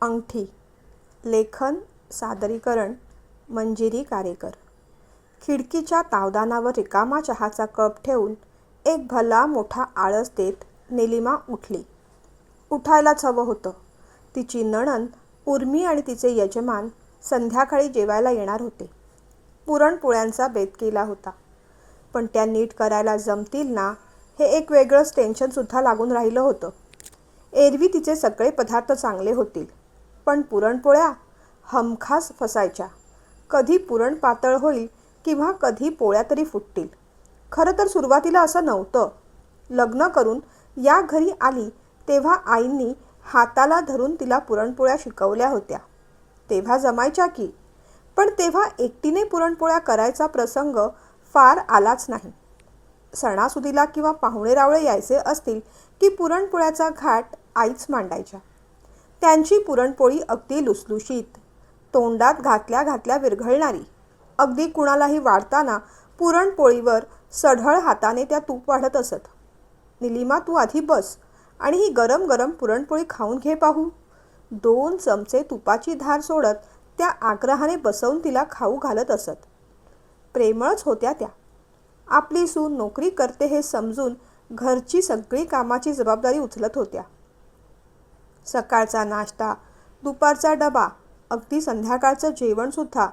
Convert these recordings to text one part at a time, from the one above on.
अंगठी लेखन सादरीकरण मंजिरी कारेकर खिडकीच्या तावदानावर रिकामा चहाचा कप ठेवून एक भला मोठा आळस देत निलिमा उठली. उठायलाच हवं होतं. तिची नणन उर्मी आणि तिचे यजमान संध्याकाळी जेवायला येणार होते. पुरणपोळ्यांचा बेत केला होता. पण त्या नीट करायला जमतील ना हे एक वेगळंच टेन्शनसुद्धा लागून राहिलं होतं. एरवी तिचे सगळे पदार्थ चांगले होतील, पण पुरणपोळ्या हमखास फसायच्या. कधी पुरण पातळ होईल किंवा कधी पोळ्या तरी फुटतील. खरं तर सुरुवातीला असं नव्हतं. लग्न करून या घरी आली तेव्हा आईंनी हाताला धरून तिला पुरणपोळ्या शिकवल्या होत्या. तेव्हा जमायच्या की, पण तेव्हा एकटीने पुरणपोळ्या करायचा प्रसंग फार आलाच नाही. सणासुदीला किंवा पाहुणेरावळे यायचे असतील की पुरणपोळ्याचा घाट आईच मांडायच्या. त्यांची पुरणपोळी अगदी लुसलुशीत, तोंडात घातल्या घातल्या विरघळणारी. अगदी कुणालाही वाढताना पुरणपोळीवर सढळ हाताने त्या तूप वाढत असत. निलिमा तू आधी बस आणि ही गरम गरम पुरणपोळी खाऊन घे पाहू. दोन चमचे तुपाची धार सोडत त्या आग्रहाने बसवून तिला खाऊ घालत असत. प्रेमळच होत्या त्या. आपली सून नोकरी करते हे समजून घरची सगळी कामाची जबाबदारी उचलत होत्या. सकाळचा नाश्ता, दुपारचा डबा, अगदी संध्याकाळचं जेवणसुद्धा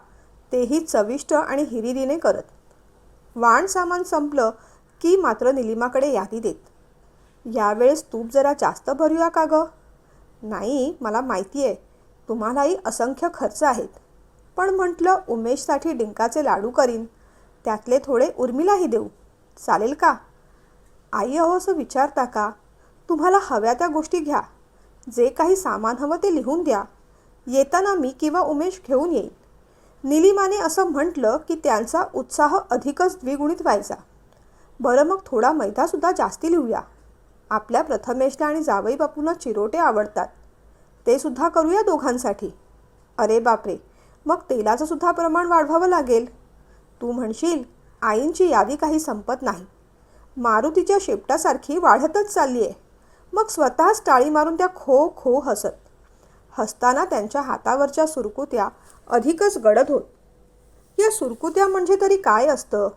तेही चविष्ट आणि हिरिरीने करत. वाणसामान संपलं की मात्र निलिमाकडे यादी देत. यावेळेस तूप जरा जास्त भरूया का गं? नाही, मला माहिती आहे तुम्हालाही असंख्य खर्च आहेत. पण म्हटलं उमेशसाठी डिंकाचे लाडू करीन, त्यातले थोडे उर्मीलाही देऊ. चालेल का? आई अहो असं विचारता का? तुम्हाला हव्या त्या गोष्टी घ्या. जे काही सामान हवं ते लिहून द्या. येताना मी किंवा उमेश घेऊन येईल. निलिमाने असं म्हटलं की त्यांचा उत्साह अधिकच द्विगुणित व्हायचा. बरं मग थोडा मैदासुद्धा जास्ती लिहूया. आपल्या प्रथमेशला आणि जावई बापूंना चिरोटे आवडतात. ते सुद्धा करूया दोघांसाठी. अरे बापरे, मग तेलाचं सुद्धा प्रमाण वाढवावं लागेल. तू म्हणशील आईंची यादी काही संपत नाही. मारुतीच्या शेपटासारखी वाढतच चालली आहे मग स्वतःच टाळी मारून त्या खो खो हसत. हसताना त्यांच्या हातावरच्या सुरकुत्या अधिकच गडद होत. या सुरकुत्या म्हणजे तरी काय असतं?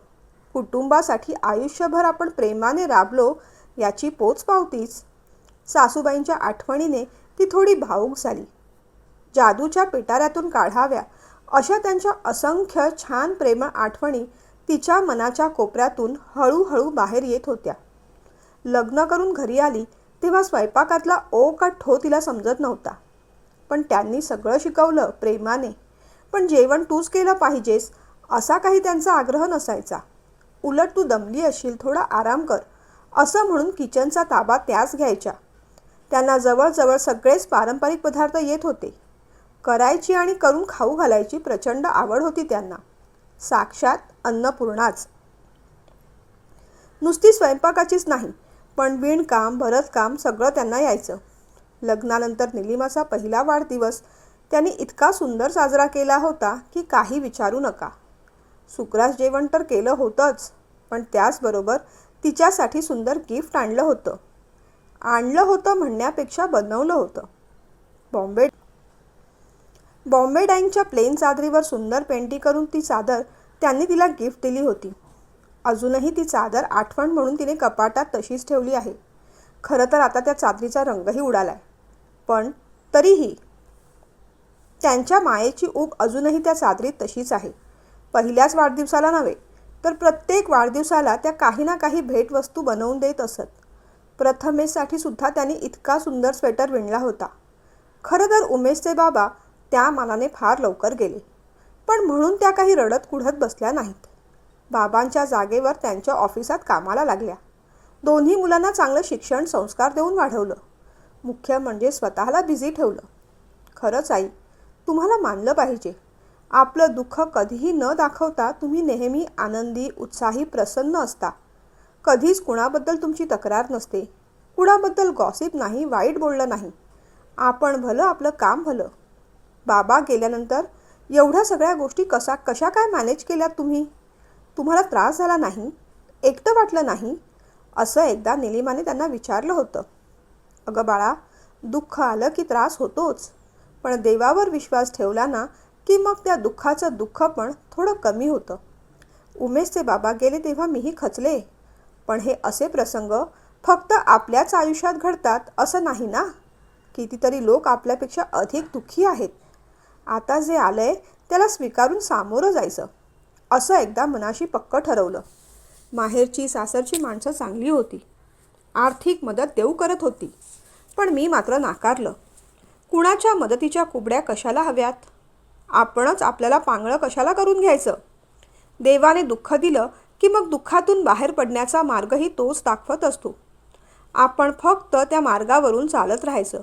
कुटुंबासाठी आयुष्यभर आपण प्रेमाने राबलो याची पोचपावतीच. सासूबाईंच्या आठवणीने ती थोडी भावूक झाली. जादूच्या पिटाऱ्यातून काढाव्या अशा त्यांच्या असंख्य छान प्रेमळ आठवणी तिच्या मनाच्या कोपऱ्यातून हळूहळू बाहेर येत होत्या. लग्न करून घरी आली तेव्हा स्वयंपाकातला ओ का ठो तिला समजत नव्हता. पण त्यांनी सगळं शिकवलं प्रेमाने. पण जेवण तूच केलं पाहिजेस असा काही त्यांचा आग्रह नसायचा. उलट तू दमली असशील थोडा आराम कर असं म्हणून किचनचा ताबा त्याच घ्यायच्या. त्यांना जवळजवळ सगळेच पारंपरिक पदार्थ येत होते. करायची आणि करून खाऊ घालायची प्रचंड आवड होती त्यांना. साक्षात अन्नपूर्णाच. नुसती स्वयंपाकाचीच नाही, पण विणकाम, भरतकाम सगळं त्यांना यायचं. लग्नानंतर निलिमाचा पहिला वाढदिवस त्यांनी इतका सुंदर साजरा केला होता की काही विचारू नका. सुक्रास जेवण तर केलं होतंच, पण त्याचबरोबर तिच्यासाठी सुंदर गिफ्ट आणलं होतं. आणलं होतं म्हणण्यापेक्षा बनवलं होतं. बॉम्बे बॉम्बे डाईंगच्या प्लेन चादरीवर सुंदर पेंटी करून ती चादर त्यांनी तिला गिफ्ट दिली होती. अजूनही ती चादर आठवण म्हणून तिने कपाटात तशीच ठेवली आहे. खरं तर आता त्या चादरीचा रंगही उडालाय. पण तरीही त्यांच्या मायेची ऊब अजूनही त्या चादरीत तशीच आहे. पहिल्याच वाढदिवसाला नव्हे, तर प्रत्येक वाढदिवसाला त्या काही ना काही भेटवस्तू बनवून देत असत. प्रथमेशसाठी सुद्धा त्यांनी इतका सुंदर स्वेटर विणला होता. खरं तर उमेशचे बाबा त्या मानाने फार लवकर गेले. पण म्हणून त्या काही रडत कुढत बसल्या नाहीत. बाबांच्या जागेवर त्यांच्या ऑफिसात कामाला लागल्या. दोन्ही मुलांना चांगलं शिक्षण संस्कार देऊन वाढवलं. मुख्य म्हणजे स्वतःला बिझी ठेवलं. खरंच आई, तुम्हाला मानलं पाहिजे. आपलं दुःख कधीही न दाखवता तुम्ही नेहमी आनंदी, उत्साही, प्रसन्न असता. कधीच कुणाबद्दल तुमची तक्रार नसते. कुणाबद्दल गॉसिप नाही, वाईट बोललं नाही. आपण भलं आपलं काम भलं. बाबा गेल्यानंतर एवढ्या सगळ्या गोष्टी कसा कशा काय मॅनेज केल्यात तुम्ही? तुम्हाला त्रास झाला नाही? एकटं वाटलं नाही? असं एकदा निलिमाने त्यांना विचारलं होतं. अगं बाळा, दुःख आलं की त्रास होतोच. पण देवावर विश्वास ठेवला ना की मग त्या दुःखाचं दुःख पण थोडं कमी होतं उमेशचे बाबा गेले तेव्हा मीही खचले पण हे असे प्रसंग फक्त आपल्याच आयुष्यात घडतात असं नाही ना कितीतरी लोक आपल्यापेक्षा अधिक दुःखी आहेत आता जे आलंय त्याला स्वीकारून सामोरं जायचं असं एकदा मनाशी पक्क ठरवलं. माहेरची सासरची माणसं चांगली होती. आर्थिक मदत देऊ करत होती. पण मी मात्र नाकारलं. कुणाच्या मदतीच्या कुबड्या कशाला हव्यात? आपणच आपल्याला पांगळं कशाला करून घ्यायचं? देवाने दुःख दिलं की मग दुःखातून बाहेर पडण्याचा मार्गही तोच दाखवत असतो. आपण फक्त त्या मार्गावरून चालत राहायचं.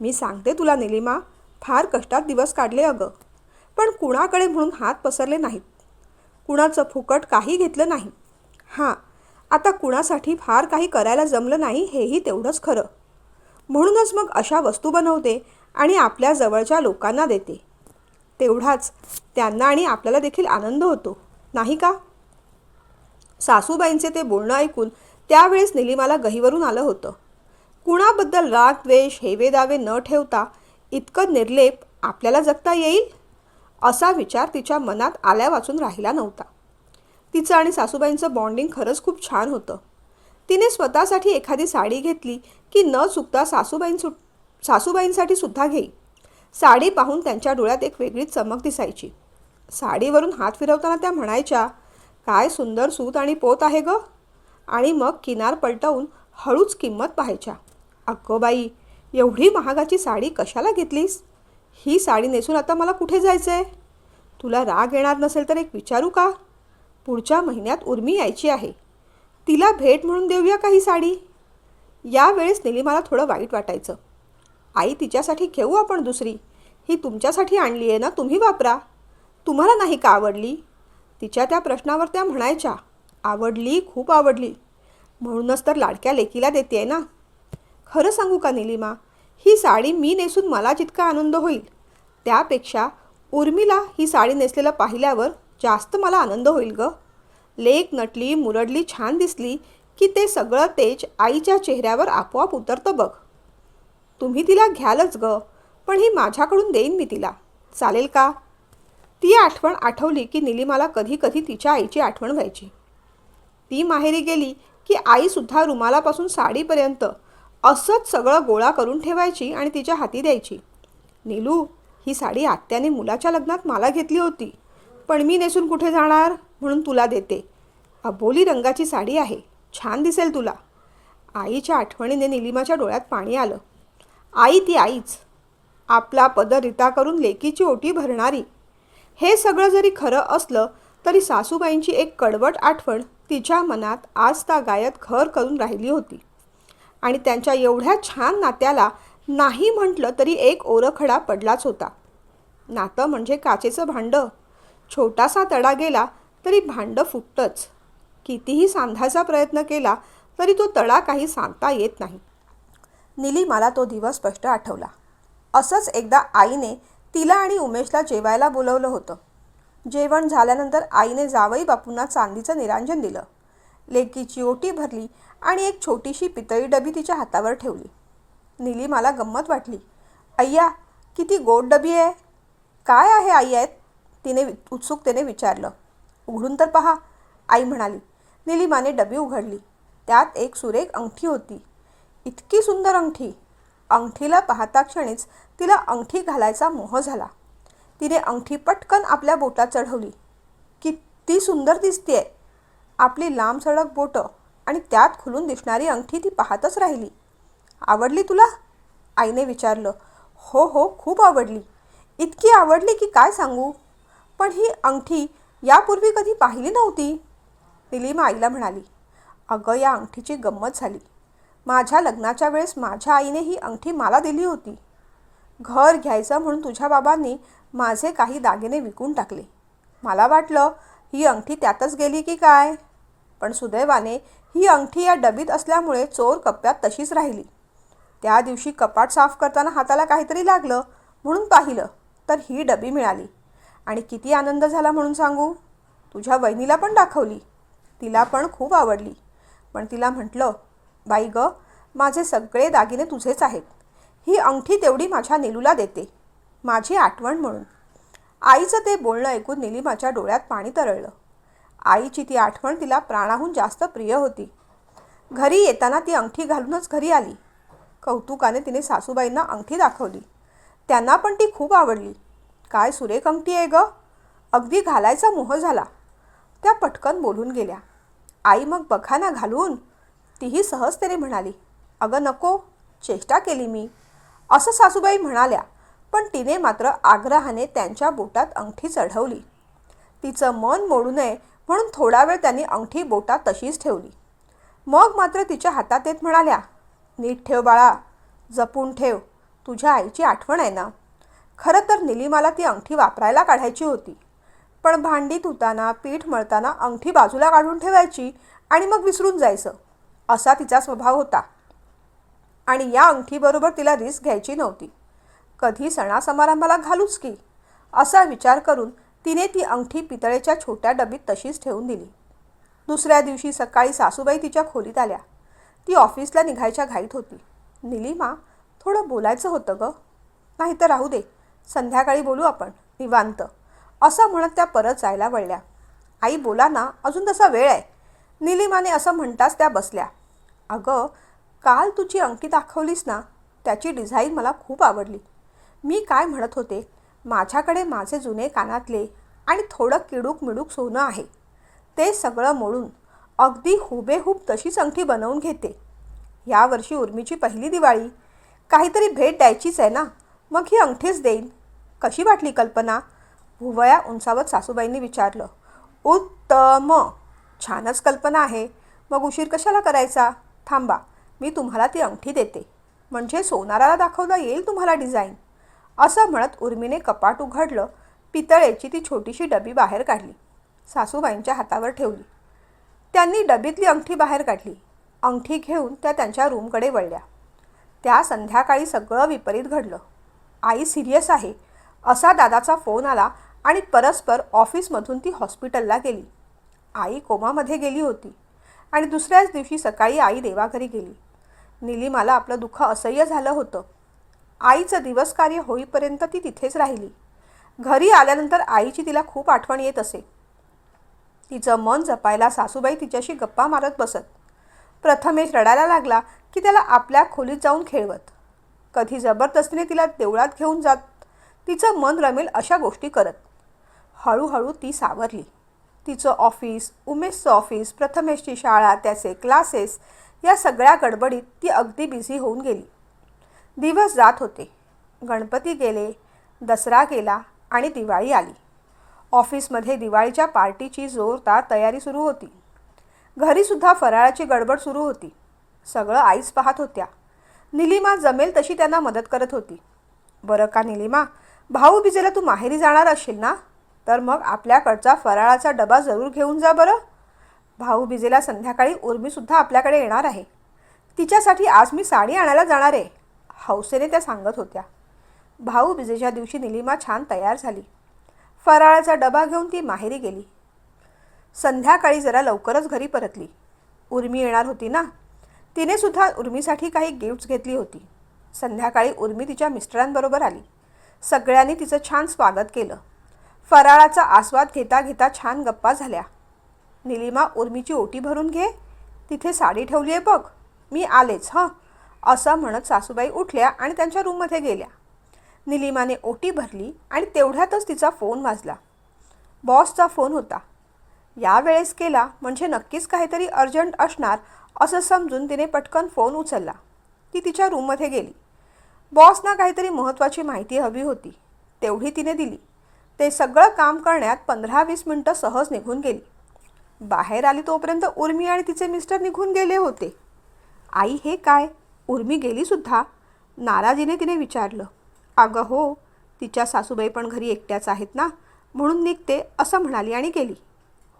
मी सांगते तुला निलिमा फार कष्टात दिवस काढले अगं. पण कुणाकडे म्हणून हात पसरले नाहीत? कुणाचं फुकट काही घेतलं नाही. हां आता कुणासाठी फार काही करायला जमलं नाही हेही तेवढंच खरं. म्हणूनच मग अशा वस्तू बनवते आणि आपल्या जवळच्या लोकांना देते. तेवढाच त्यांना आणि आपल्याला देखील आनंद होतो नाही का? सासूबाईंचे ते बोलणं ऐकून त्यावेळेस निलिमाला गहीवरून आलं होतं. कुणाबद्दल राग द्वेष हेवे दावे न ठेवता इतकं निर्लेप आपल्याला जगता येईल? असा विचार तिच्या मनात आल्या वाचून राहिला नव्हता. तिचं आणि सासूबाईंचं बॉन्डिंग खरंच खूप छान होतं. तिने स्वतःसाठी एखादी साडी घेतली की न चुकता सासूबाईंसु सासूबाईंसाठी सुद्धा घेई. साडी पाहून त्यांच्या डोळ्यात एक वेगळीच चमक दिसायची. साडीवरून हात फिरवताना त्या म्हणायच्या काय सुंदर सूत आणि पोत आहे ग. आणि मग किनार पलटवून हळूच किंमत पाहायच्या. अक्को बाई एवढी महागाची साडी कशाला घेतलीस? ही साडी नेसून आता मला कुठे जायचं आहे तुला राग येणार नसेल तर एक विचारू का? पुढच्या महिन्यात उर्मी यायची आहे. तिला भेट म्हणून देऊया काही साडी? यावेळेस निलिमाला थोडं वाईट वाटायचं. आई तिच्यासाठी घेऊ आपण दुसरी? ही तुमच्यासाठी आणली आहे ना तुम्ही वापरा. तुम्हाला नाही का आवडली? तिच्या त्या प्रश्नावर त्या म्हणायच्या. आवडली खूप आवडली. म्हणूनच तर लाडक्या लेकीला देते आहे ना? खरं सांगू का निलिमा? ही साडी मी नेसून मला जितका आनंद होईल. त्यापेक्षा उर्मिला ही साडी नेसलेलं पाहिल्यावर जास्त मला आनंद होईल ग. लेक नटली मुरडली छान दिसली की ते सगळं तेज आईच्या चेहऱ्यावर आपोआप उतरतं बघ. तुम्ही तिला घ्यालच ग पण ही माझ्याकडून देईन मी तिला. चालेल का? ती आठवण आठवली की निलिमाला कधी कधी तिच्या आईची आठवण व्हायची. ती माहेरी गेली की आईसुद्धा रुमालापासून साडीपर्यंत असंच सगळं गोळा करून ठेवायची आणि तिच्या हाती द्यायची. नीलू ही साडी आत्याने मुलाच्या लग्नात मला घेतली होती. पण मी नेसून कुठे जाणार म्हणून तुला देते. अबोली रंगाची साडी आहे. छान दिसेल तुला. आईच्या आठवणीने निलिमाच्या डोळ्यात पाणी आलं. आई ती आईच. आपला पद रिता करून लेकीची ओटी भरणारी. हे सगळं जरी खरं असलं तरी सासूबाईंची एक कडवट आठवण तिच्या मनात आज गायत खर करून राहिली होती. आणि त्यांच्या एवढ्या छान नात्याला नाही म्हटलं तरी एक ओरखडा पडलाच होता. नातं म्हणजे काचेचं भांडं. छोटासा तडा गेला तरी भांडं फुटतंच. कितीही सांधायचा प्रयत्न केला तरी तो तडा काही सांगता येत नाही. निली मला तो दिवस स्पष्ट आठवला. असंच एकदा आईने तिला आणि उमेशला जेवायला बोलवलं होतं. जेवण झाल्यानंतर आईने जावई बापूंना चांदीचं निरांजन दिलं. लेकीची ओटी भरली आणि एक छोटीशी पितळी डबी तिच्या हातावर ठेवली. निली मला गंमत वाटली. अय्या किती गोड डबी आहे. काय आहे आई आहेत? तिने उत्सुकतेने विचारलं. उघडून तर पहा आई म्हणाली. निलिमाने डबी उघडली. त्यात एक सुरेख अंगठी होती. इतकी सुंदर अंगठी. अंगठीला पाहता क्षणीच तिला अंगठी घालायचा मोह झाला. तिने अंगठी पटकन आपल्या बोटात चढवली. किती सुंदर दिसतेय. आपली लांब सडक बोटं आणि त्यात खुलून दिसणारी अंगठी ती पाहतच राहिली. आवडली तुला? आईने विचारलं. हो हो खूप आवडली. इतकी आवडली की काय सांगू? पण ही अंगठी यापूर्वी कधी पाहिली नव्हती. निलिमा आईला म्हणाली अगं या अंगठीची गंमत झाली. माझ्या लग्नाच्या वेळेस माझ्या आईने ही अंगठी मला दिली होती. घर घ्यायचं म्हणून तुझ्या बाबांनी माझे काही दागिने विकून टाकले. मला वाटलं ही अंगठी त्यातच गेली की काय? पण सुदैवाने ही अंगठी या डबीत असल्यामुळे चोर कप्प्यात तशीच राहिली. त्या दिवशी कपाट साफ करताना हाताला काहीतरी लागलं म्हणून पाहिलं तर ही डबी मिळाली. आणि किती आनंद झाला म्हणून सांगू? तुझ्या वहिनीला पण दाखवली. तिला पण खूप आवडली. पण तिला म्हटलं बाई ग माझे सगळे दागिने तुझेच आहेत. ही अंगठी तेवढी माझ्या निलूला देते. माझी आठवण म्हणून. आईचं ते बोलणं ऐकून निलिमाच्या डोळ्यात पाणी तरळलं. आईची ती आठवण तिला प्राणाहून जास्त प्रिय होती. घरी येताना ती अंगठी घालूनच घरी आली. कौतुकाने तिने सासूबाईंना अंगठी दाखवली. त्यांना पण ती खूप आवडली. काय सुरेख अंगठी आहे ग. अगदी घालायचा मोह झाला. त्या पटकन बोलून गेल्या. आई मग बघा ना घालून. तीही सहजतेने म्हणाली. अगं नको. चेष्टा केली मी. असं सासूबाई म्हणाल्या. पण तिने मात्र आग्रहाने त्यांच्या बोटात अंगठी चढवली. तिचं मन मोडू नये म्हणून थोडा वेळ त्यांनी अंगठी बोटात तशीच ठेवली. मग मात्र तिच्या हातात येत म्हणाल्या नीट ठेव बाळा जपून ठेव तुझ्या आईची आठवण आहे ना. खरं तर निलिमाला ती अंगठी वापरायला काढायची होती. पण भांडी धुताना पीठ मळताना अंगठी बाजूला काढून ठेवायची आणि मग विसरून जायचं. असा तिचा स्वभाव होता. आणि या अंगठीबरोबर तिला रिस्क घ्यायची नव्हती. कधी सणासमारंभाला घालूच की? असा विचार करून तिने ती अंगठी पितळेच्या छोट्या डबीत तशीच ठेवून दिली. दुसऱ्या दिवशी सकाळी सासूबाई तिच्या खोलीत आल्या. ती ऑफिसला निघायच्या घाईत होती. निलिमा थोडं बोलायचं होतं ग. नाही तर राहू दे. संध्याकाळी बोलू आपण. निवांत. असं म्हणत त्या परत जायला वळल्या. आई बोला ना. अजून तसा वेळ आहे. निलिमाने असं म्हणताच त्या बसल्या. अगं काल तुझी अंगठी दाखवलीस ना? त्याची डिझाईन मला खूप आवडली. मी काय म्हणत होते? माझ्याकडे माझे जुने कानातले आणि थोडं किडूक मिडूक सोनं आहे. ते सगळं मोडून अगदी हुबेहूब तशीच अंगठी बनवून घेते. यावर्षी उर्मीची पहिली दिवाळी. काहीतरी भेट द्यायचीच आहे ना? मग ही अंगठीच देईन. कशी वाटली कल्पना? भुवया उंचावत सासूबाईंनी विचारलं. उत्तम! छानच कल्पना आहे. मग उशीर कशाला करायचा? थांबा मी तुम्हाला ती अंगठी देते. म्हणजे सोनाराला दाखवता येईल तुम्हाला डिझाईन. असं म्हणत उर्मीने कपाट उघडलं पितळेची ती छोटीशी डबी बाहेर काढली. सासूबाईंच्या हातावर ठेवली. त्यांनी डबीतली अंगठी बाहेर काढली. अंगठी घेऊन त्या त्यांच्या रूमकडे वळल्या. त्या संध्याकाळी सगळं विपरीत घडलं. आई सिरियस आहे असा दादाचा फोन आला आणि परस्पर ऑफिसमधून ती हॉस्पिटलला गेली. आई कोमामध्ये गेली होती आणि दुसऱ्याच दिवशी सकाळी आई देवाघरी गेली. निलिमाला आपलं दुःख असह्य झालं होतं. आईचं दिवस कार्य होईपर्यंत ती तिथेच राहिली. घरी आल्यानंतर आईची तिला खूप आठवण येत असे. तिचं मन जपायला सासूबाई तिच्याशी गप्पा मारत बसत. प्रथमेश रडायला लागला की त्याला आपल्या खोलीत जाऊन खेळवत. कधी जबरदस्तीने तिला देवळात घेऊन जात. तिचं मन रमेल अशा गोष्टी करत. हळूहळू ती सावरली. तिचं ऑफिस उमेशचं ऑफिस प्रथमेशची शाळा त्याचे क्लासेस या सगळ्या गडबडीत ती अगदी बिझी होऊन गेली. दिवस जात होते. गणपती गेले दसरा गेला आणि दिवाळी आली. ऑफिसमध्ये दिवाळीच्या पार्टीची जोरदार तयारी सुरू होती. घरीसुद्धा फराळाची गडबड सुरू होती. सगळं आईच पाहत होत्या. निलिमा जमेल तशी त्यांना मदत करत होती. बरं का निलिमा भाऊ बिजेला तू माहेरी जाणार असशील ना? तर मग आपल्याकडचा फराळाचा डबा जरूर घेऊन जा बरं. भाऊ बिजेला संध्याकाळी उर्मीसुद्धा आपल्याकडे येणार आहे. तिच्यासाठी आज मी साडी आणायला जाणार आहे. हौसेने त्या सांगत होत्या. भाऊबीजेच्या दिवशी निलिमा छान तयार झाली. फराळाचा डबा घेऊन ती माहेरी गेली. संध्याकाळी जरा लवकरच घरी परतली. उर्मी येणार होती ना? तिने सुद्धा उर्मीसाठी काही गिफ्ट्स घेतली होती. संध्याकाळी उर्मी तिच्या मिस्टरांबरोबर आली. सगळ्यांनी तिचं छान स्वागत केलं. फराळाचा आस्वाद घेता घेता छान गप्पा झाल्या. निलिमा उर्मीची ओटी भरून घे. तिथे साडी ठेवली आहे बघ. मी आलेच हं. असं म्हणत सासूबाई उठल्या आणि त्यांच्या रूममध्ये गेल्या. निलिमाने ओटी भरली आणि तेवढ्यातच तिचा फोन वाजला. बॉसचा फोन होता. यावेळेस केला म्हणजे नक्कीच काहीतरी अर्जंट असणार असं समजून तिने पटकन फोन उचलला. ती तिच्या रूममध्ये गेली. बॉसना काहीतरी महत्त्वाची माहिती हवी होती. तेवढी तिने दिली. ते सगळं काम करण्यात पंधरा वीस मिनटं सहज निघून गेली. बाहेर आली तोपर्यंत उर्मी आणि तिचे मिस्टर निघून गेले होते. आई हे काय? उर्मी गेलीसुद्धा नाराजीने तिने विचारलं अगं हो तिच्या सासूबाई पण घरी एकट्याच आहेत ना म्हणून निघते असं म्हणाली आणि गेली.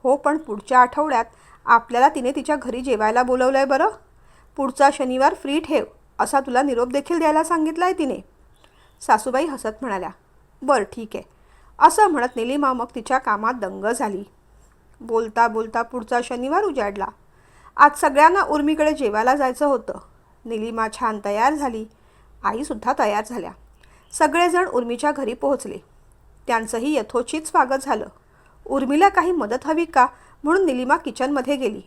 हो पण पुढच्या आठवड्यात आपल्याला तिने तिच्या घरी जेवायला बोलवलं आहे बरं. पुढचा शनिवार फ्री ठेव असा तुला निरोप देखील द्यायला सांगितला आहे तिने. सासूबाई हसत म्हणाल्या बरं ठीक आहे. असं म्हणत निलिमा मग तिच्या कामात दंग झाली. बोलता बोलता पुढचा शनिवार उजाडला. आज सगळ्यांना उर्मीकडे जेवायला जायचं होतं. निलिमा छान तयार झाली. आईसुद्धा तयार झाल्या. सगळेजण उर्मीच्या घरी पोहोचले. त्यांचंही यथोचित स्वागत झालं. उर्मीला काही मदत हवी का म्हणून निलिमा किचनमध्ये गेली.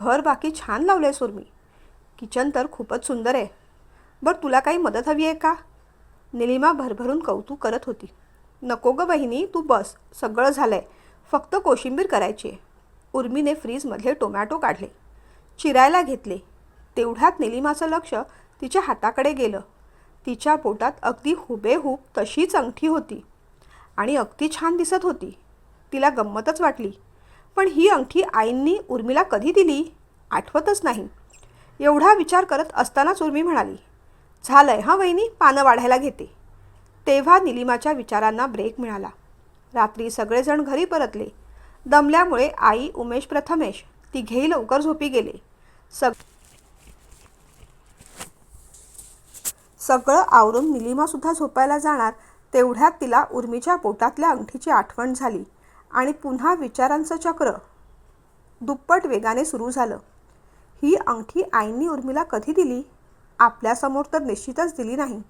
घर बाकी छान लावलंयस उर्मी. किचन तर खूपच सुंदर आहे. बरं तुला काही मदत हवी आहे का? निलिमा भरभरून कौतुक करत होती. नको गं बहिणी तू बस. सगळं झालंय. फक्त कोशिंबीर करायची आहे. उर्मीने फ्रीजमधले टोमॅटो काढले. चिरायला घेतले. तेवढ्यात निलिमाचं लक्ष तिच्या हाताकडे गेलं. तिच्या पोटात अगदी हुबेहूब तशीच अंगठी होती आणि अगदी छान दिसत होती. तिला गंमतच वाटली. पण ही अंगठी आईंनी उर्मीला कधी दिली? आठवतच नाही. एवढा विचार करत असतानाच उर्मी म्हणाली झालंय हां वहिनी पानं वाढायला घेते. तेव्हा निलिमाच्या विचारांना ब्रेक मिळाला. रात्री सगळेजण घरी परतले. दमल्यामुळे आई उमेश प्रथमेश तिघेही लवकर झोपी गेले. सग सगळं आवरून निलिमासुद्धा झोपायला जाणार तेवढ्यात तिला उर्मीच्या पोटातल्या अंगठीची आठवण झाली आणि पुन्हा विचारांचं चक्र दुप्पट वेगाने सुरू झालं. ही अंगठी आईंनी उर्मीला कधी दिली? आपल्यासमोर तर निश्चितच दिली नाही.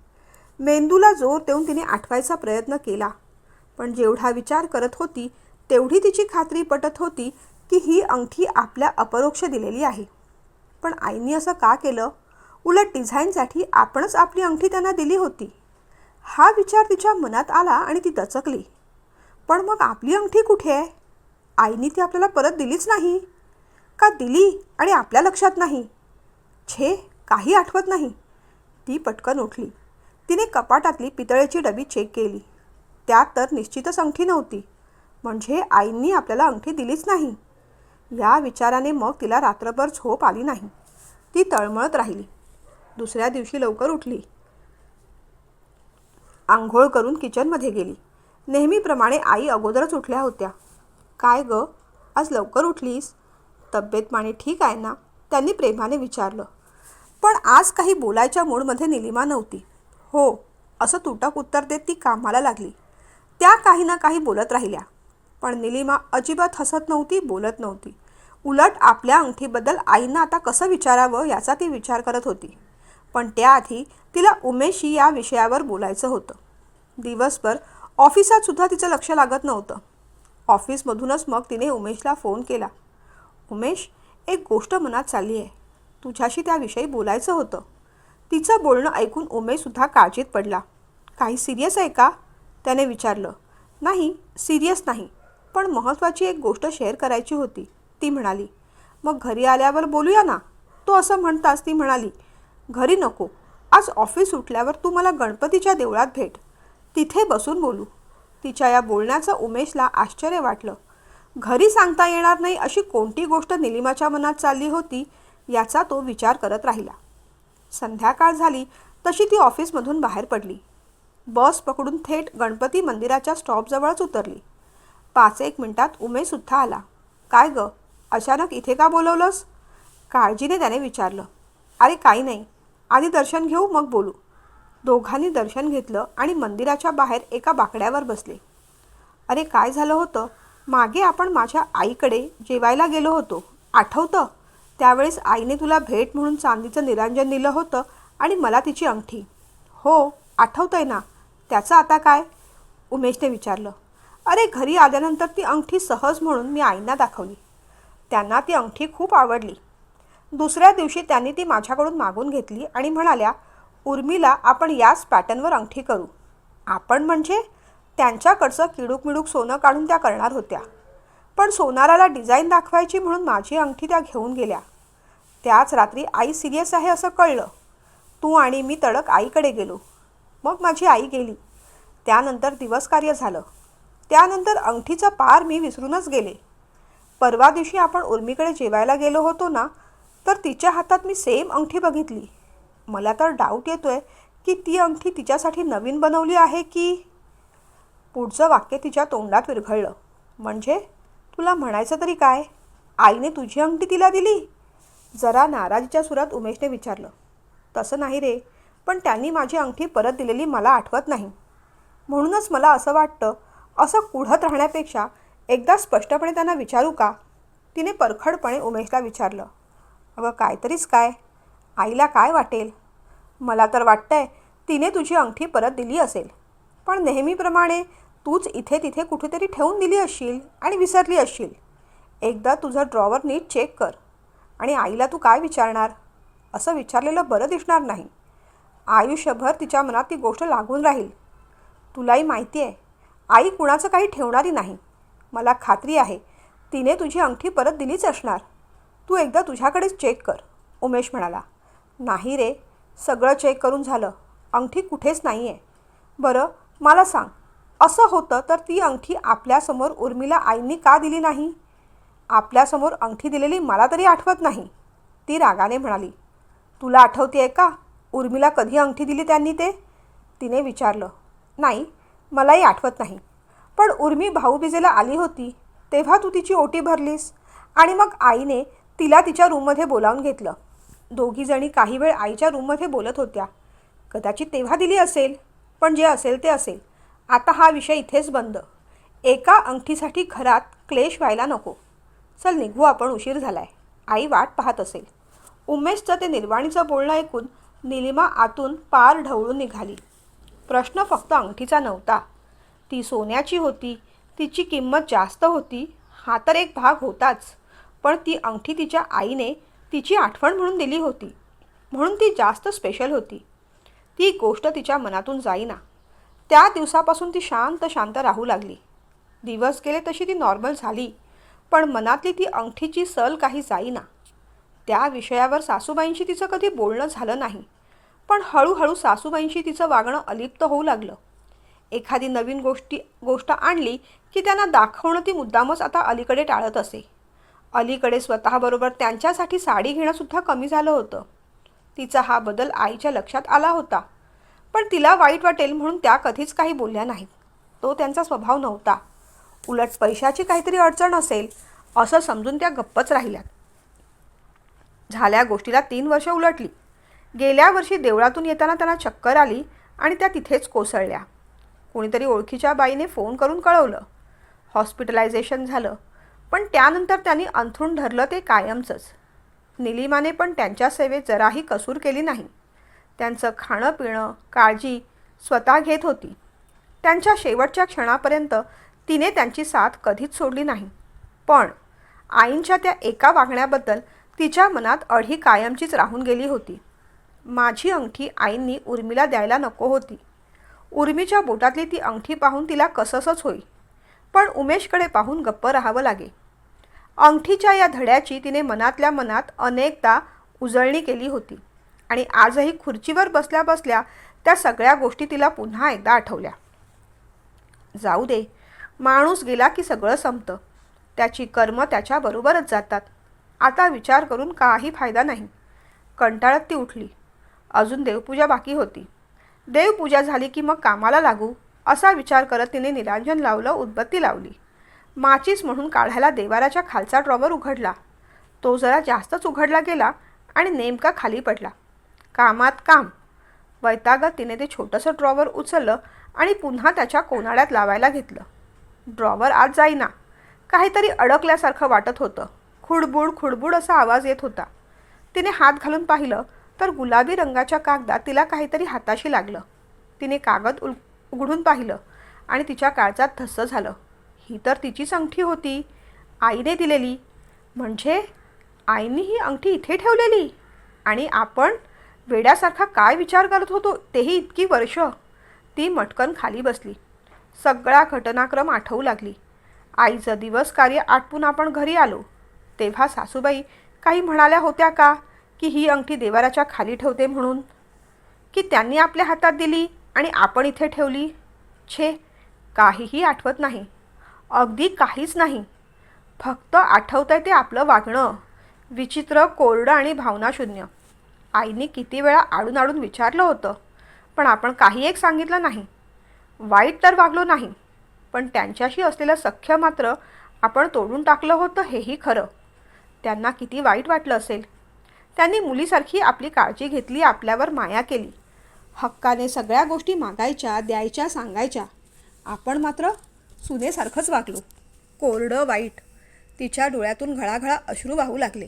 मेंदूला जोर देऊन तिने आठवायचा प्रयत्न केला. पण जेवढा विचार करत होती तेवढी तिची खात्री पटत होती की ही अंगठी आपल्या अपरोक्ष दिलेली आहे. पण आईंनी असं का केलं? उलट डिझाईनसाठी आपणच आपली अंगठी त्यांना दिली होती. हा विचार तिच्या मनात आला आणि ती दचकली. पण मग आपली अंगठी कुठे आहे? आईनी ती आपल्याला परत दिलीच नाही. का दिली आणि आपल्या लक्षात नाही? छे काही आठवत नाही. ती पटकन उठली. तिने कपाटातली पितळेची डबी चेक केली. त्यात तर निश्चितच अंगठी नव्हती. म्हणजे आईंनी आपल्याला अंगठी दिलीच नाही. या विचाराने मग तिला रात्रभर झोप आली नाही. ती तळमळत राहिली. दुसऱ्या दिवशी लवकर उठली. आंघोळ करून किचनमध्ये गेली. नेहमीप्रमाणे आई अगोदरच उठल्या होत्या. काय ग? आज लवकर उठलीस? तब्येत पाणी ठीक आहे ना? त्यांनी प्रेमाने विचारलं. पण आज काही बोलायच्या मूडमध्ये निलिमा नव्हती. हो असं तुटक उत्तर देत ती कामाला लागली. त्या काही ना काही बोलत राहिल्या. पण निलिमा अजिबात हसत नव्हती बोलत नव्हती. उलट आपल्या अंगठीबद्दल आईंना आता कसं विचारावं याचा ती विचार करत होती. पण त्याआधी तिला उमेशी या विषयावर बोलायचं होतं. दिवसभर ऑफिसात सुद्धा तिचं लक्ष लागत नव्हतं. ऑफिसमधूनच मग तिने उमेशला फोन केला. उमेश एक गोष्ट मनात चालली आहे तुझ्याशी त्याविषयी बोलायचं होतं. तिचं बोलणं ऐकून उमेशसुद्धा काळजीत पडला. काही सिरियस आहे का? त्याने विचारलं. नाही सिरियस नाही. पण महत्त्वाची एक गोष्ट शेअर करायची होती. ती म्हणाली. मग घरी आल्यावर बोलूया ना? तो असं म्हणताच ती म्हणाली. घरी नको. आज ऑफिस सुटल्यावर तू मला गणपतीच्या देवळात भेट. तिथे बसून बोलू. तिच्या या बोलण्याचं उमेशला आश्चर्य वाटलं. घरी सांगता येणार नाही अशी कोणती गोष्ट निलिमाच्या मनात चालली होती याचा तो विचार करत राहिला. संध्याकाळ झाली तशी ती ऑफिसमधून बाहेर पडली. बस पकडून थेट गणपती मंदिराच्या स्टॉपजवळच उतरली. पाच एक मिनिटात उमेशसुद्धा आला. काय ग? अचानक इथे का बोलवलंस? काळजीने त्याने विचारलं. अरे काही नाही. आधी दर्शन घेऊ मग बोलू. दोघांनी दर्शन घेतलं आणि मंदिराच्या बाहेर एका बाकड्यावर बसले. अरे काय झालं होतं? मागे आपण माझ्या आईकडे जेवायला गेलो होतो. आठवतं? त्यावेळेस आईने तुला भेट म्हणून चांदीचं निरांजन दिलं होतं आणि मला तिची अंगठी. हो आठवतंय ना. त्याचं आता काय? उमेशने विचारलं. अरे घरी आल्यानंतर ती अंगठी सहज म्हणून मी आईंना दाखवली. त्यांना ती अंगठी खूप आवडली. दुसऱ्या दिवशी त्यांनी ती माझ्याकडून मागून घेतली आणि म्हणाल्या उर्मीला आपण याच पॅटर्नवर अंगठी करू. आपण म्हणजे त्यांच्याकडचं किडूक मिडूक सोनं काढून त्या करणार होत्या. पण सोनाराला डिझाईन दाखवायची म्हणून माझी अंगठी त्या घेऊन गेल्या. त्याच रात्री आई सिरियस आहे असं कळलं. तू आणि मी तडक आईकडे गेलो. मग माझी आई गेली. त्यानंतर दिवसकार्य झालं. त्यानंतर अंगठीचा पार मी विसरूनच गेले. परवा दिवशी आपण उर्मीकडे जेवायला गेलो होतो ना तर तिच्या हातात मी सेम अंगठी बघितली. मला तर डाऊट येतोय की ती अंगठी तिच्यासाठी नवीन बनवली आहे की? पुढचं वाक्य तिच्या तोंडात विरघळलं. म्हणजे? तुला म्हणायचं तरी काय? आईने तुझी अंगठी तिला दिली? जरा नाराजीच्या सुरात उमेशने विचारलं. तसं नाही रे पण त्यांनी माझी अंगठी परत दिलेली मला आठवत नाही. म्हणूनच मला असं वाटतं असं कुढत राहण्यापेक्षा एकदा स्पष्टपणे त्यांना विचारू का? तिने परखडपणे उमेशला विचारलं. अगं काहीतरीच काय? आईला काय वाटेल? मला तर वाटतंय तिने तुझी अंगठी परत दिली असेल. पण नेहमीप्रमाणे तूच इथे तिथे कुठेतरी ठेवून दिली असशील आणि विसरली असशील. एकदा तुझं ड्रॉवर नीट चेक कर. आणि आईला तू काय विचारणार? असं विचारलेलं बरं दिसणार नाही. आयुष्यभर तिच्या मनात ती गोष्ट लागून राहील. तुलाही माहिती आहे आई कुणाचं काही ठेवणारी नाही. मला खात्री आहे तिने तुझी अंगठी परत दिलीच असणार. तू एकदा तुझ्याकडेच चेक कर उमेश म्हणाला. नाही रे सगळं चेक करून झालं. अंगठी कुठेच नाही आहे बरं मला सांग असं होतं तर ती अंगठी आपल्यासमोर उर्मिला आईंनी का दिली नाही? आपल्यासमोर अंगठी दिलेली मला तरी आठवत नाही ती रागाने म्हणाली. तुला आठवते आहे का उर्मिला कधी अंगठी दिली त्यांनी ते? तिने विचारलं. नाही मलाही आठवत नाही. पण उर्मी भाऊबीजेला आली होती तेव्हा तू तिची ओटी भरलीस. आणि मग आईने तिला तिच्या रूममध्ये बोलावून घेतलं. दोघीजणी काही वेळ आईच्या रूममध्ये बोलत होत्या. कदाचित तेव्हा दिली असेल पण जे असेल ते असेल. आता हा विषय इथेच बंद. एका अंगठीसाठी घरात क्लेश व्हायला नको. चल निघू आपण उशीर झालाय. आई वाट पाहत असेल. उमेशचं ते निर्वाणीचं बोलणं ऐकून निलिमा आतून पार ढवळून निघाली. प्रश्न फक्त अंगठीचा नव्हता. ती सोन्याची होती तिची किंमत जास्त होती हा तर एक भाग होताच. पण ती अंगठी तिच्या आईने तिची आठवण म्हणून दिली होती. म्हणून ती जास्त स्पेशल होती. ती गोष्ट तिच्या मनातून जाईना. त्या दिवसापासून ती शांत शांत राहू लागली. दिवस गेले तशी ती नॉर्मल झाली पण मनातली ती अंगठीची सल काही जाईना. त्या विषयावर सासूबाईंशी तिचं कधी बोलणं झालं नाही पण हळूहळू सासूबाईंशी तिचं वागणं अलिप्त होऊ लागलं. एखादी नवीन गोष्टी गोष्ट आणली की त्यांना दाखवणं ती मुद्दामच आता अलीकडे टाळत असे. अलीकडे स्वतःबरोबर त्यांच्यासाठी साडी घेणंसुद्धा कमी झालं होतं. तिचा हा बदल आईच्या लक्षात आला होता. पण तिला वाईट वाटेल म्हणून त्या कधीच काही बोलल्या नाहीत. तो त्यांचा स्वभाव नव्हता. उलट पैशाची काहीतरी अडचण असेल असं समजून त्या गप्पच राहिल्यात. झाल्या गोष्टीला तीन वर्ष उलटली. गेल्या वर्षी देवळातून येताना त्यांना चक्कर आली आणि त्या तिथेच कोसळल्या. कोणीतरी ओळखीच्या बाईने फोन करून कळवलं. हॉस्पिटलायझेशन झालं. पण त्यानंतर त्यांनी अंथरूण धरलं ते कायमचंच. निलिमाने पण त्यांच्या सेवेत जराही कसूर केली नाही. त्यांचं खाणं पिणं काळजी स्वतः घेत होती. त्यांच्या शेवटच्या क्षणापर्यंत तिने त्यांची साथ कधीच सोडली नाही. पण आईंच्या त्या एका वागण्याबद्दल तिच्या मनात अढी कायमचीच राहून गेली होती. माझी अंगठी आईंनी उर्मीला द्यायला नको होती. उर्मीच्या बोटातली ती अंगठी पाहून तिला कसंसच होई. पण उमेशकडे पाहून गप्प राहावं लागे. अंगठीच्या या धड्याची तिने मनातल्या मनात अनेकदा उजळणी केली होती आणि आजही खुर्चीवर बसल्या बसल्या त्या सगळ्या गोष्टी तिला पुन्हा एकदा आठवल्या. जाऊ दे माणूस गेला की सगळं संपतं. त्याची कर्म त्याच्याबरोबरच जातात. आता विचार करून काही फायदा नाही. कंटाळत ती उठली. अजून देवपूजा बाकी होती. देवपूजा झाली की मग कामाला लागू? असा विचार करत तिने निरांजन लावलं उदबत्ती लावली. माचीस म्हणून काढायला देवाराच्या खालचा ड्रॉवर उघडला. तो जरा जास्तच उघडला गेला आणि नेमका खाली पडला. कामात काम. वैतागत तिने ते छोटंसं ड्रॉवर उचललं आणि पुन्हा त्याच्या कोनाड्यात लावायला घेतलं. ड्रॉवर आज जाईना. काहीतरी अडकल्यासारखं वाटत होतं. खुडबुड खुडबुड असा आवाज येत होता. तिने हात घालून पाहिलं तर गुलाबी रंगाच्या कागदात तिला काहीतरी हाताशी लागलं. तिने कागद उल उघडून पाहिलं आणि तिच्या काळजात धस्स झालं. ही तर तिचीच अंगठी होती. आईने दिलेली. म्हणजे आईने ही अंगठी इथे ठेवलेली. आणि आपण वेड्यासारखा काय विचार करत होतो तेही इतकी वर्ष. ती मटकन खाली बसली. सगळा घटनाक्रम आठवू लागली. आईचं दिवस कार्य आटपून आपण घरी आलो तेव्हा सासूबाई काही म्हणाल्या होत्या का की ही अंगठी देवाराच्या खाली ठेवते म्हणून? की त्यांनी आपल्या हातात दिली? आणि आपण इथे ठेवली? छे. काहीही आठवत नाही. अगदी काहीच नाही. फक्त आठवतं आहे ते आपलं वागणं. विचित्र कोरडं आणि भावनाशून्य. आईने किती वेळा आडून आडून विचारलं होतं पण आपण काही एक सांगितलं नाही. वाईट तर वागलो नाही पण त्यांच्याशी असलेलं सख्य मात्र आपण तोडून टाकलं होतं हेही खरं. त्यांना किती वाईट वाटलं असेल. त्यांनी मुलीसारखी आपली काळजी घेतली आपल्यावर माया केली. हक्काने सगळ्या गोष्टी मागायच्या द्यायच्या सांगायच्या. आपण मात्र सुनेसारखंच वागलो. कोरडं वाईट. तिच्या डोळ्यातून घळाघळा अश्रू वाहू लागले.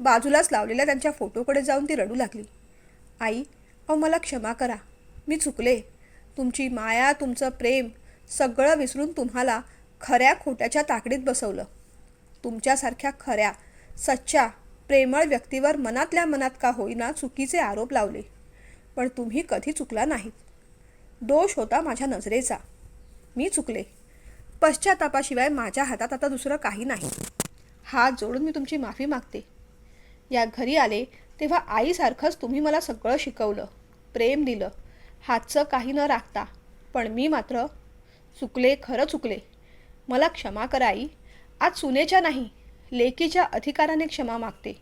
बाजूलाच लावलेल्या त्यांच्या फोटोकडे जाऊन ती रडू लागली. आई अहो मला क्षमा करा. मी चुकले. तुमची माया तुमचं प्रेम सगळं विसरून तुम्हाला खऱ्या खोट्याच्या ताकडीत बसवलं. तुमच्यासारख्या खऱ्या सच्च्या प्रेमळ व्यक्तीवर मनातल्या मनात का होईना चुकीचे आरोप लावले. पण तुम्ही कधी चुकला नाहीत दोष होता माझ्या नजरेचा. मी चुकले. पश्चातापाशिवाय माझ्या हातात आता दुसरं काही नाही. हात जोडून मी तुमची माफी मागते. या घरी आले तेव्हा आईसारखंच तुम्ही मला सगळं शिकवलं प्रेम दिलं हातचं काही न राखता. पण मी मात्र चुकले खरं चुकले. मला क्षमा करा आई. आज सुनेच्या नाही लेकीच्या अधिकाराने क्षमा मागते.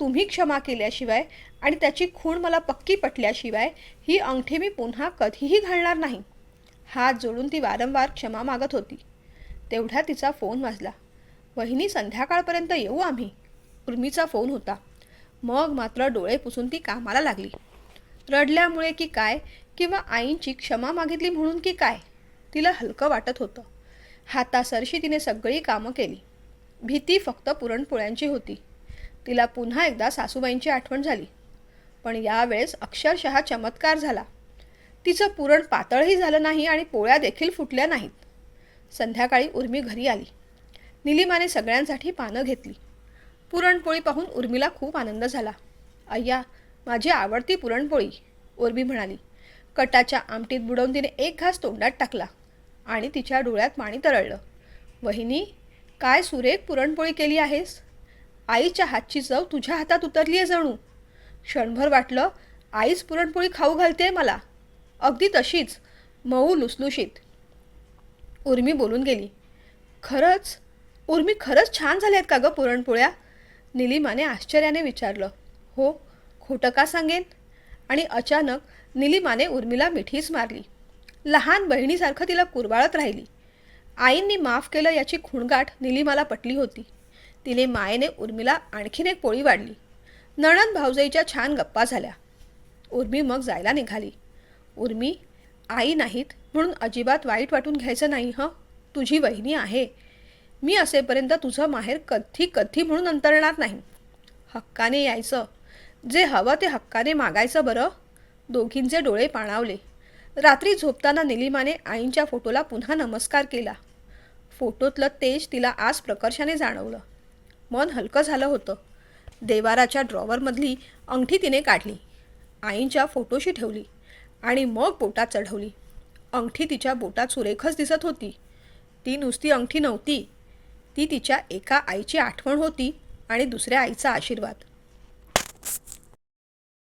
तुम्ही क्षमा केल्याशिवाय आणि त्याची खूण मला पक्की पटल्याशिवाय ही अंगठी मी पुन्हा कधीही घालणार नाही. हात जोडून ती वारंवार क्षमा मागत होती. तेवढ्या तिचा फोन वाजला. वहिनी संध्याकाळपर्यंत येऊ आम्ही. उर्मीचा फोन होता. मग मात्र डोळे पुसून ती कामाला लागली. रडल्यामुळे की काय किंवा आईंची क्षमा मागितली म्हणून की काय तिला हलकं वाटत होतं. हातासरशी तिने सगळी कामं केली. भीती फक्त पुरणपोळ्यांची होती. तिला पुन्हा एकदा सासूबाईंची आठवण झाली. पण यावेळेस अक्षरशः चमत्कार झाला. तिचं पुरण पातळही झालं नाही आणि पोळ्या देखील फुटल्या नाहीत. संध्याकाळी उर्मी घरी आली. निलिमाने सगळ्यांसाठी पानं घेतली. पुरणपोळी पाहून उर्मीला खूप आनंद झाला. अय्या माझी आवडती पुरणपोळी उर्मी म्हणाली. कटाच्या आमटीत बुडवून तिने एक घास तोंडात टाकला आणि तिच्या डोळ्यात पाणी तरळलं. वहिनी काय सुरेख पुरणपोळी केली आहेस? आईच्या हातची चव तुझ्या हातात उतरली आहे जणू. क्षणभर वाटलं आईच पुरणपोळी खाऊ घालते मला. अगदी तशीच मऊ लुसलुशीत. उर्मी बोलून गेली. खरंच? उर्मी खरंच छान झाल्या आहेत का गं पुरणपोळ्या? निलिमाने आश्चर्याने विचारलं. हो खोटं का सांगेन? आणि अचानक निलिमाने उर्मीला मिठीच मारली. लहान बहिणीसारखं तिला कुरवाळत राहिली. आईंनी माफ केलं याची खुणगाठ निलिमाला पटली होती. तिने मायेने उर्मीला आणखीन एक पोळी वाढली. नणंद भाऊजाईच्या छान गप्पा झाल्या. उर्मी मग जायला निघाली. उर्मी आई नाहीत म्हणून अजिबात वाईट वाटून घ्यायचं नाही हं? तुझी वहिनी आहे. मी असेपर्यंत तुझं माहेर कधी कधी म्हणून अंतरणार नाही. हक्काने यायचं. जे हवं ते हक्काने मागायचं बरं. दोघींचे डोळे पाणावले. रात्री झोपताना निलिमाने आईंच्या फोटोला पुन्हा नमस्कार केला. फोटोतलं तेज तिला आज प्रकर्षाने जाणवलं. मन हलकं झालं होतं. देवाराच्या ड्रॉवरमधली अंगठी तिने काढली. आईंच्या फोटोशी ठेवली आणि मग बोटात चढवली. अंगठी तिच्या बोटात सुरेखच दिसत होती. ती नुसती अंगठी नव्हती. ती तिच्या एका आईची आठवण होती आणि दुसऱ्या आईचा आशीर्वाद.